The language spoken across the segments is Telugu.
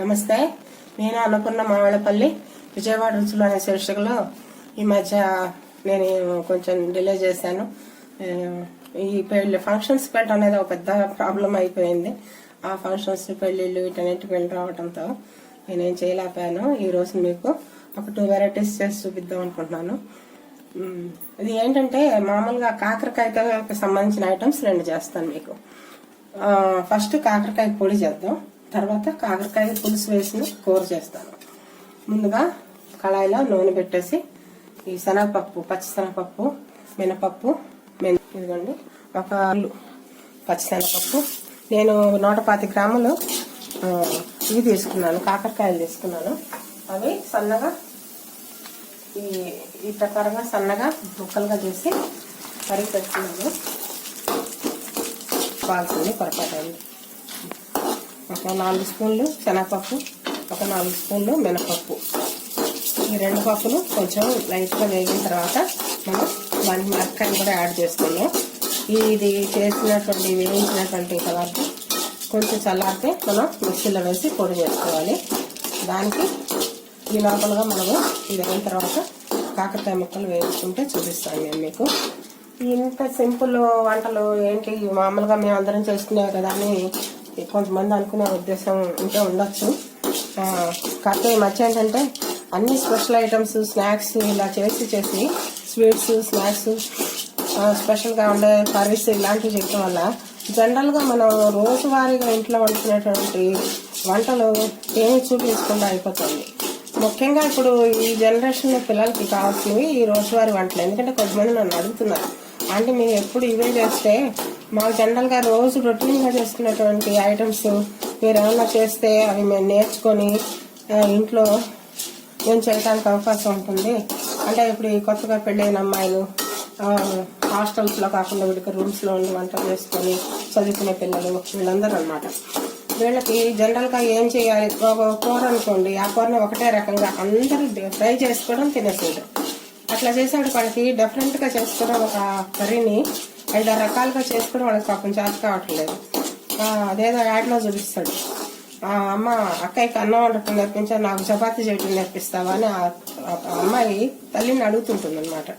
నమస్తే. నేను అన్నపూర్ణ మామిడపల్లి విజయవాడ రుచులు అనే శీర్షికలో. ఈ మధ్య నేను కొంచెం డిలే చేశాను. ఈ పెళ్ళి ఫంక్షన్స్ పెట్ట అనేది ఒక పెద్ద ప్రాబ్లం అయిపోయింది. ఆ ఫంక్షన్స్ పెళ్ళిళ్ళు వీటన్నిటి పెళ్ళి రావడంతో నేనేం చేయలేకపోయాను. ఈ రోజు మీకు ఒక టూ వెరైటీస్ చేసి చూపిద్దాం అనుకుంటున్నాను. ఇది ఏంటంటే మామూలుగా కాకరకాయతో సంబంధించిన ఐటమ్స్ రెండు చేస్తాను మీకు. ఫస్ట్ కాకరకాయ పొడి చేద్దాం. తర్వాత కాకరకాయ పులుసు వేసి కూర చేస్తాను. ముందుగా కళాయిలో నూనె పెట్టేసి ఈ శనగపప్పు పచ్చిశనగపప్పు మినపప్పు మెన్ ఇదిగోండి ఒక పచ్చిశనగపప్పు. నేను నూట పాతి గ్రాములు ఇవి తీసుకున్నాను కాకరకాయలు తీసుకున్నాను. అవి సన్నగా ఈ ఈ ప్రకారంగా సన్నగా ముక్కలుగా చేసి కరిగి పెట్టుకున్నాను. కావాల్సింది పొరపాటు అయింది. ఒక నాలుగు స్పూన్లు శనగపప్పు ఒక నాలుగు స్పూన్లు మినపప్పు. ఈ రెండు పప్పులు కొంచెం లైట్గా వేగిన తర్వాత మనం దాని మిరపకాయలు కూడా యాడ్ చేసుకున్నాం ఇది చేసినటువంటి వేయించినటువంటి పదార్థం కొంచెం చల్లారితే మనం మిక్సీలో వేసి పొడి చేసుకోవాలి. దానికి ఈ లోపలగా మనము ఇది అయిన తర్వాత కాకరకాయ ముక్కలు వేయించుకుంటే చూపిస్తాను నేను మీకు. ఇంత సింపుల్ వంటలు ఏంటి? మామూలుగా మేము అందరం చేసుకునేవి కదా అని కొంతమంది అనుకునే ఉద్దేశం ఉంటే ఉండొచ్చు. కాకపోతే ఈ మధ్య ఏంటంటే అన్ని స్పెషల్ ఐటమ్స్ స్నాక్స్ ఇలా చేసి చేసి స్వీట్స్ స్నాక్స్ స్పెషల్గా ఉండే కర్రీస్ ఇలాంటివి చేయడం వల్ల జనరల్గా మనం రోజువారీగా ఇంట్లో వండుకునేటువంటి వంటలు ఏమి చూపించకుండా అయిపోతుంది. ముఖ్యంగా ఇప్పుడు ఈ జనరేషన్లో పిల్లలకి కావాల్సినవి ఈ రోజువారీ వంటలు. ఎందుకంటే కొంతమంది నన్ను అడుగుతున్నారు అంటే మీరు ఎప్పుడు ఇవే చేస్తే మాకు జనరల్గా రోజు రొటీన్గా చేసుకునేటువంటి ఐటమ్స్ మీరు ఏమన్నా చేస్తే అవి మేము నేర్చుకొని ఇంట్లో మేము చేయడానికి అవకాశం ఉంటుంది. అంటే ఇప్పుడు కొత్తగా పెళ్ళైన అమ్మాయిలు హాస్టల్స్లో కాకుండా వీడికి రూమ్స్లో ఉండి వంటలు చేసుకొని చదువుకునే పిల్లలు వీళ్ళందరూ అనమాట వీళ్ళకి జనరల్గా ఏం చేయాలి? ఒక కూర అనుకోండి ఆ కూరని ఒకటే రకంగా అందరూ ఫ్రై చేసుకోవడం తినేసేయడం. అట్లా చేసాడు వాళ్ళకి డిఫరెంట్గా చేసుకోవడం ఒక కర్రీని ఐదారు రకాలుగా చేసుకుని వాళ్ళకి పాపం చేత కావట్లేదు. అదేదో యాడ్లో చూపిస్తాడు. ఆ అమ్మ అక్కయ్యకి అన్నం వండటం నేర్పించా నాకు చపాతీ చేయటం నేర్పిస్తావా అని అమ్మాయి తల్లిని అడుగుతుంటుంది అనమాట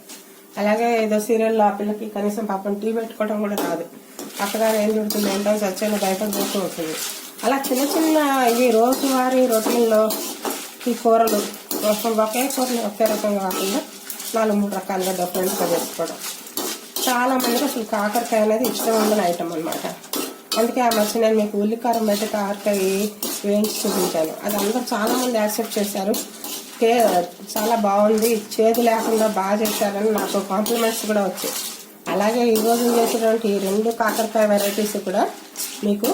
అలాగే ఏదో సీరియల్లో ఆ పిల్లకి కనీసం పాపం టీ పెట్టుకోవడం కూడా రాదు అక్కగారు ఏం చూడుతుంది ఏంటో చచ్చేలా భయపడిపోతూ ఉంటుంది. అలా చిన్న చిన్న ఇవి రోజువారీ రొటీన్లో ఈ కూరలు ఒకే కూరలు ఒకే రకంగా కాకుండా నాలుగు మూడు రకాలుగా డిఫరెంట్గా చేసుకోవడం చాలా మందికి అసలు కాకరకాయ అనేది ఇష్టం ఉండని ఐటమ్ అనమాట అందుకే ఆ మధ్య నేను మీకు ఉల్లికారం అయితే కాకరకాయ వేయించి చూపించాను. అది అందరూ చాలామంది యాక్సెప్ట్ చేశారు. టే చాలా బాగుంది. చేదు లేకుండా బాగా చేశారని నాకు కాంప్లిమెంట్స్ కూడా వచ్చాయి. అలాగే ఈ రోజు చేసినటువంటి ఈ రెండు కాకరకాయ వెరైటీస్ కూడా మీకు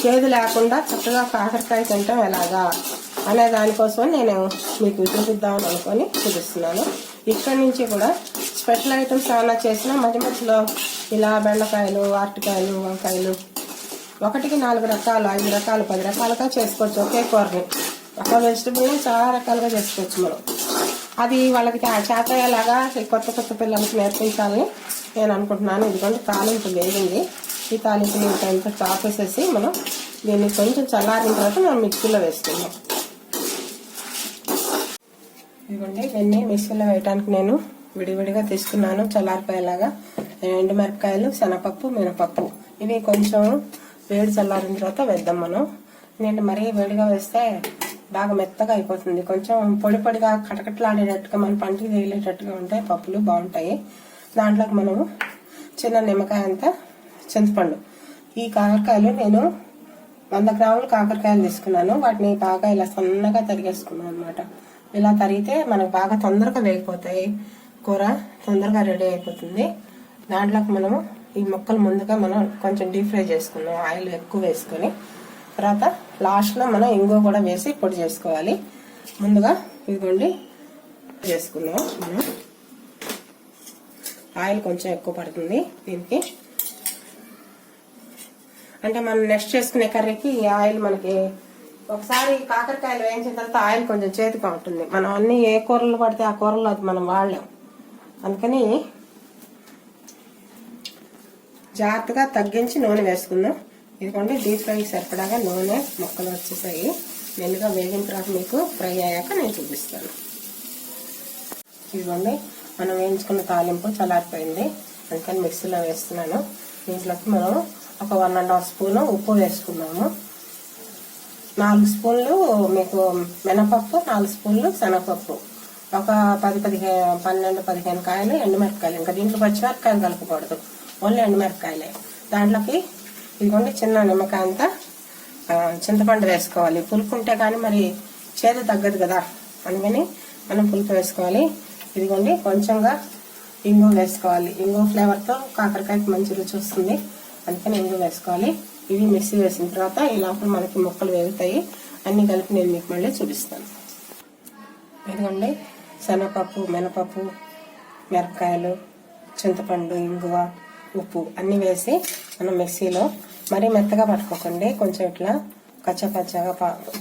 చేదు లేకుండా చక్కగా కాకరకాయ తింటాం ఎలాగా అనే దానికోసం నేను మీకు చూపిద్దామని అనుకొని చూపిస్తున్నాను. ఇక్కడి నుంచి కూడా స్పెషల్ ఐటమ్స్ ఏమైనా చేసినా మధ్య మధ్యలో ఇలా బెండకాయలు అరటికాయలు వంకాయలు. ఒకటికి నాలుగు రకాలు ఐదు రకాలు పది రకాలుగా చేసుకోవచ్చు. ఒకే కూరని. ఒక వెజిటబుల్ని చాలా రకాలుగా చేసుకోవచ్చు మనం. అది వాళ్ళకి చేతయ్యేలాగా కొత్త కొత్త పిల్లలకి నేర్పించాలని నేను అనుకుంటున్నాను. ఎందుకంటే తాలింపు వేగింది. ఈ తాలింపుని ఇంత చాపేసేసి మనం దీన్ని కొంచెం చల్లారిన తర్వాత మనం మిక్సీలో వేసుకుందాం. ఇదిగోండి ఇవన్నీ మిక్సీలో వేయడానికి నేను విడివిడిగా తీసుకున్నాను చల్లారిపోయేలాగా. ఎండు మిరపకాయలు శనగపప్పు మినపప్పు. ఇవి కొంచెం వేడి చల్లారిన తర్వాత వేద్దాం మనం. నేను మరీ వేడిగా వేస్తే బాగా మెత్తగా అయిపోతుంది. కొంచెం పొడి పొడిగా కటకట్లాడేటట్టుగా మన పంటికి తగిలేటట్టుగా ఉంటాయి పప్పులు బాగుంటాయి. దాంట్లోకి మనము చిన్న నిమ్మకాయ అంతా చింతపండు. ఈ కాకరకాయలు నేను వంద గ్రాములు కాకరకాయలు తీసుకున్నాను. వాటిని బాగా ఇలా సన్నగా తరిగేసుకున్నాను అనమాట ఇలా తరిగితే మనకు బాగా తొందరగా వేగిపోతాయి. కూర తొందరగా రెడీ అయిపోతుంది. దాంట్లోకి మనము ఈ ముక్కలు ముందుగా మనం కొంచెం డీప్ ఫ్రై చేసుకున్నాం ఆయిల్ ఎక్కువ వేసుకొని. తర్వాత లాస్ట్లో మనం ఇంగువ కూడా వేసి పొడి చేసుకోవాలి. ముందుగా ఇదిగోండి చేసుకున్నాం మనం ఆయిల్ కొంచెం ఎక్కువ పడుతుంది దీనికి. అంటే మనం నెక్స్ట్ చేసుకునే కర్రీకి ఈ ఆయిల్ మనకి ఒకసారి కాకరకాయలు వేయించిన తర్వాత ఆయిల్ కొంచెం చేతిగా ఉంటుంది. మనం అన్ని ఏ కూరలు పడితే ఆ కూరలో అది మనం వాడలేం. అందుకని జాగ్రత్తగా తగ్గించి నూనె వేసుకుందాం. ఇదిగోండి డీప్ ఫ్రై సరిపడాగా నూనె మొక్కలు వచ్చేసాయి. మెల్లిగా వేగిన తర్వాత మీకు ఫ్రై అయ్యాక నేను చూపిస్తాను. ఇదిగోండి మనం వేయించుకున్న తాలింపు చల్లారిపోయింది. అందుకని మిక్సీలో వేస్తున్నాను. దీంట్లోకి మనం ఒక వన్ అండ్ హాఫ్ స్పూన్ ఉప్పు వేసుకున్నాము. నాలుగు స్పూన్లు మీకు మినపప్పు నాలుగు స్పూన్లు శనగపప్పు. ఒక పది పదిహేను పన్నెండు పదిహేను కాయలు ఎండుమిరపకాయలు ఇంకా దీంట్లో పచ్చిమిరపకాయలు కలపకూడదు. ఓన్లీ ఎండుమిరపకాయలే దాంట్లోకి ఇదిగోండి చిన్న నిమ్మకాయ అంతా చింతపండు వేసుకోవాలి. పులుపు ఉంటే కానీ మరి చేదు తగ్గదు కదా. అందుకని మనం పులుపు వేసుకోవాలి. ఇదిగోండి కొంచెంగా ఇంగు వేసుకోవాలి. ఇంగు ఫ్లేవర్తో కాకరకాయకి మంచి రుచి వస్తుంది. అందుకని ఇంగు వేసుకోవాలి. ఇవి మిక్సీ వేసిన తర్వాత ఈ లోపల మనకి ముక్కలు వేగుతాయి. అన్నీ కలిపి నేను మీకు మళ్ళీ చూపిస్తాను. ఇదిగోండి శనగపప్పు మినపప్పు మిరపకాయలు చింతపండు ఇంగువ ఉప్పు అన్నీ వేసి మనం మిక్సీలో మరీ మెత్తగా పట్టుకోకండి. కొంచెం ఇట్లా కచ్చపచ్చగా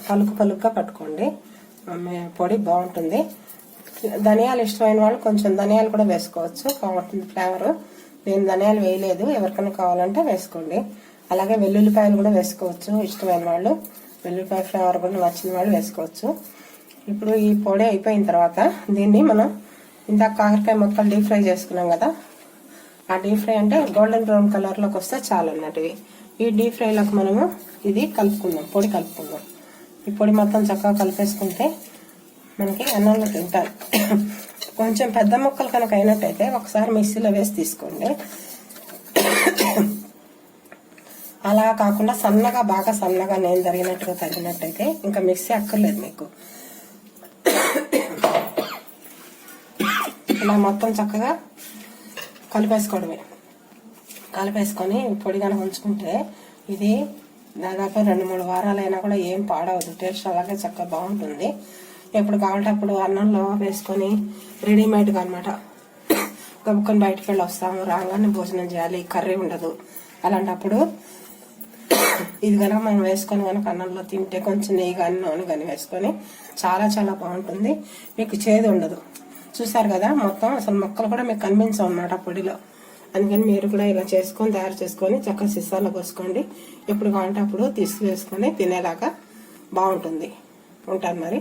పలుకు పలుకుగా పట్టుకోండి. పొడి బాగుంటుంది. ధనియాలు ఇష్టమైన వాళ్ళు కొంచెం ధనియాలు కూడా వేసుకోవచ్చు. బాగుంటుంది ఫ్లేవర్. నేను ధనియాలు వేయలేదు. ఎవరికైనా కావాలంటే వేసుకోండి. అలాగే వెల్లుల్లిపాయలు కూడా వేసుకోవచ్చు. ఇష్టమైన వాళ్ళు. వెల్లుల్లిపాయ ఫ్లేవర్ కూడా నచ్చిన వాళ్ళు వేసుకోవచ్చు. ఇప్పుడు ఈ పొడి అయిపోయిన తర్వాత దీన్ని మనం ఇందాక కాకరకాయ మొక్కలు డీప్ ఫ్రై చేసుకున్నాం కదా ఆ డీప్ ఫ్రై అంటే గోల్డెన్ బ్రౌన్ కలర్లోకి వస్తే చాలు అన్నట్టువి ఈ డీప్ ఫ్రైలోకి మనము ఇది కలుపుకుందాం పొడి కలుపుకుందాం. ఈ పొడి మొత్తం చక్కగా కలిపేసుకుంటే మనకి అన్నంలో తింటారు. కొంచెం పెద్ద ముక్కలు కనుక అయినట్టయితే ఒకసారి మిక్సీలో వేసి తీసుకోండి. అలా కాకుండా సన్నగా బాగా సన్నగా నేను జరిగినట్టుగా తగినట్టయితే ఇంకా మిక్సీ అక్కర్లేదు మీకు. ఇలా మొత్తం చక్కగా కలిపేసుకోవడమే. కలిపేసుకొని పొడి కనుక ఉంచుకుంటే ఇది దాదాపు రెండు మూడు వారాలైనా కూడా ఏం పాడవదు. టేస్ట్ అలాగే చక్కగా బాగుంటుంది. ఎప్పుడు కావాలంటే అప్పుడు అన్నంలో వేసుకొని రెడీమేడ్గా అనమాట గబుక్కొని బయటకు వెళ్ళి వస్తాము రాగానే భోజనం చేయాలి కర్రీ ఉండదు. అలాంటప్పుడు ఇది కనుక మనం వేసుకొని కనుక అన్నంలో తింటే కొంచెం నెయ్యి కానీ నూనె కానీ వేసుకొని చాలా చాలా బాగుంటుంది. మీకు చేదు ఉండదు. చూసారు కదా మొత్తం అసలు మొక్కలు కూడా మీకు కనిపించవు అనమాట పొడిలో. అందుకని మీరు కూడా ఇలా చేసుకొని తయారు చేసుకొని చక్కగా సిస్సాలో పోసుకోండి. ఎప్పుడు కావాలంటే అప్పుడు తీసుకు వేసుకొని తినేలాగా బాగుంటుంది. ఉంటాను మరి.